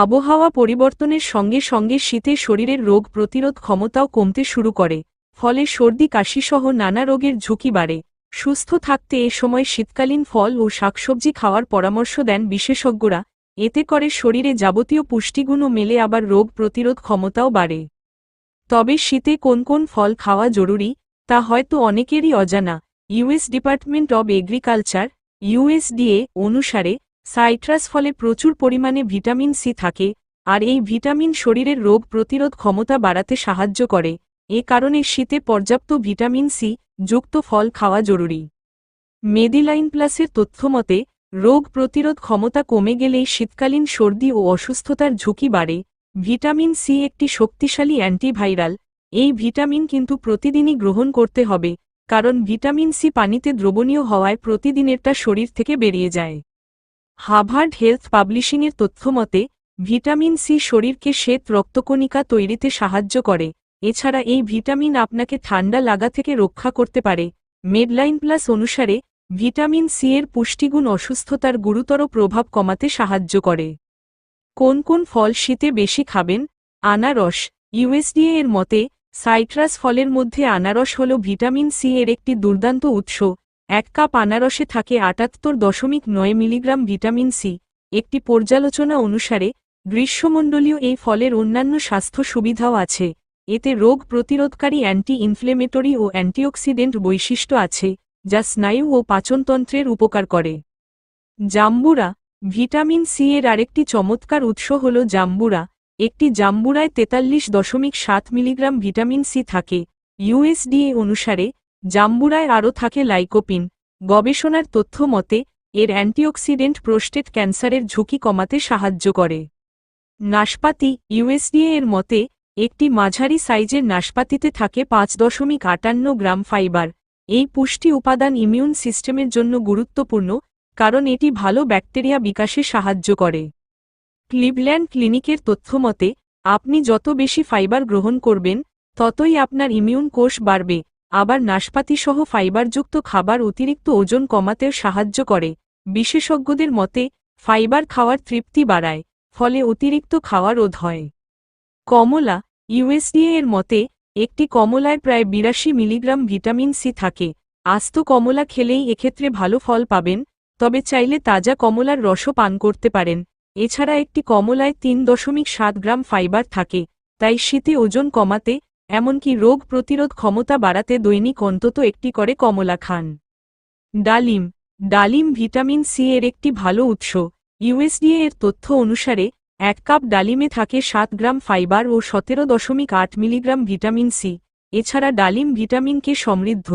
আবহাওয়া পরিবর্তনের সঙ্গে সঙ্গে শীতে শরীরের রোগ প্রতিরোধ ক্ষমতাও কমতে শুরু করে, ফলে সর্দি, কাশিসহ নানা রোগের ঝুঁকি বাড়ে। সুস্থ থাকতে এ সময় শীতকালীন ফল ও শাকসবজি খাওয়ার পরামর্শ দেন বিশেষজ্ঞরা। এতে করে শরীরে যাবতীয় পুষ্টিগুণও মেলে, আবার রোগ প্রতিরোধ ক্ষমতাও বাড়ে। তবে শীতে কোন কোন ফল খাওয়া জরুরি, তা হয়তো অনেকেরই অজানা। US department of agriculture USDA অনুসারে সাইট্রাস ফলে প্রচুর পরিমাণে ভিটামিন সি থাকে, আর এই ভিটামিন শরীরের রোগ প্রতিরোধ ক্ষমতা বাড়াতে সাহায্য করে, এ কারণে শীতে পর্যাপ্ত ভিটামিন সি যুক্ত ফল খাওয়া জরুরি। মেডিলাইন প্লাসের তথ্যমতে রোগ প্রতিরোধ ক্ষমতা কমে গেলেই শীতকালীন সর্দি ও অসুস্থতার ঝুঁকি বাড়ে। ভিটামিন সি একটি শক্তিশালী অ্যান্টিভাইরাল, এই ভিটামিন কিন্তু প্রতিদিনই গ্রহণ করতে হবে, কারণ ভিটামিন সি পানিতে দ্রবণীয় হওয়ায় প্রতিদিনেরটা শরীর থেকে বেরিয়ে যায়। হাভার্ড হেলথ পাবলিশিংয়ের তথ্যমতে ভিটামিন সি শরীরকে শ্বেত রক্তকণিকা তৈরিতে সাহায্য করে। এছাড়া এই ভিটামিন আপনাকে ঠান্ডা লাগা থেকে রক্ষা করতে পারে। মেডলাইন প্লাস অনুসারে, ভিটামিন সি এর পুষ্টিগুণ অসুস্থতার গুরুতর প্রভাব কমাতে সাহায্য করে। কোন কোন ফল শীতে বেশি খাবেন? আনারস। ইউএসডিএ এর মতে, সাইট্রাস ফলের মধ্যে আনারস হল ভিটামিন সি এর একটি দুর্দান্ত উৎস। এক কাপ আনারসে থাকে আটাত্তর দশমিক নয় মিলিগ্রাম ভিটামিন সি, একটি পর্যালোচনা অনুসারে গ্রীষ্মমণ্ডলীয় এই ফলের অন্যান্য স্বাস্থ্য সুবিধাও আছে। এতে রোগ প্রতিরোধকারী অ্যান্টি ইনফ্লেমেটরি ও অ্যান্টিঅক্সিডেন্ট বৈশিষ্ট্য আছে, যা স্নায়ু ও পাচনতন্ত্রের উপকার করে। জাম্বুরা, ভিটামিন সি এর আরেকটি চমৎকার উৎস হল জাম্বুরা, একটি জাম্বুরায় তেতাল্লিশ দশমিক সাত মিলিগ্রাম ভিটামিন সি থাকে। ইউএসডিএ অনুসারে জাম্বুরায় আরও থাকে লাইকোপিন। গবেষণার তথ্য মতে, এর অ্যান্টিঅক্সিডেন্ট প্রোস্টেট ক্যান্সারের ঝুঁকি কমাতে সাহায্য করে। নাশপাতি ইউএসডিএ এর মতে, একটি মাঝারি সাইজের নাশপাতিতে থাকে পাঁচ দশমিক আটান্ন গ্রাম ফাইবার। এই পুষ্টি উপাদান ইমিউন সিস্টেমের জন্য গুরুত্বপূর্ণ, কারণ এটি ভালো ব্যাকটেরিয়া বিকাশে সাহায্য করে। ক্লিভল্যান্ড ক্লিনিকের তথ্যমতে আপনি যত বেশি ফাইবার গ্রহণ করবেন, ততই আপনার ইমিউন কোষ বাড়বে। আবার নাশপাতিসহ ফাইবারযুক্ত খাবার অতিরিক্ত ওজন কমাতেও সাহায্য করে। বিশেষজ্ঞদের মতে, ফাইবার খাওয়ার তৃপ্তি বাড়ায়, ফলে অতিরিক্ত খাওয়া রোধ হয়। কমলা ইউএসডিএ এর মতে, একটি কমলায় প্রায় বিরাশি মিলিগ্রাম ভিটামিন সি থাকে। আস্ত কমলা খেলেই এক্ষেত্রে ভালো ফল পাবেন, তবে চাইলে তাজা কমলার রসও পান করতে পারেন। এছাড়া একটি কমলায় তিন দশমিক সাত গ্রাম ফাইবার থাকে, তাই শীতে ওজন কমাতে এমনকি রোগ প্রতিরোধ ক্ষমতা বাড়াতে দৈনিক অন্তত একটি করে কমলা খান। ডালিম। ডালিম ভিটামিন সি এর একটি ভালো উৎস। ইউএসডিএ এর তথ্য অনুসারে, এক কাপ ডালিমে থাকে সাত গ্রাম ফাইবার ও সতেরো দশমিক আট মিলিগ্রাম ভিটামিন সি। এছাড়া ডালিম ভিটামিন কে সমৃদ্ধ।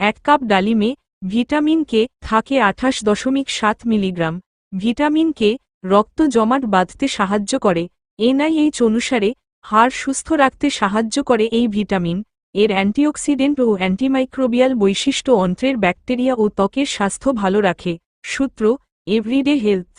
এক কাপ ডালিমে ভিটামিন কে থাকে আঠাশ দশমিক সাত মিলিগ্রাম। ভিটামিন কে রক্ত জমাট বাঁধতে সাহায্য করে। এনআইএইচ অনুসারে হাড় সুস্থ রাখতে সাহায্য করে এই ভিটামিন, এর অ্যান্টিঅক্সিডেন্ট ও অ্যান্টিমাইক্রোবিয়াল বৈশিষ্ট্য অন্ত্রের ব্যাকটেরিয়া ও ত্বকের স্বাস্থ্য ভালো রাখে। সূত্র, এভরিডে হেলথ।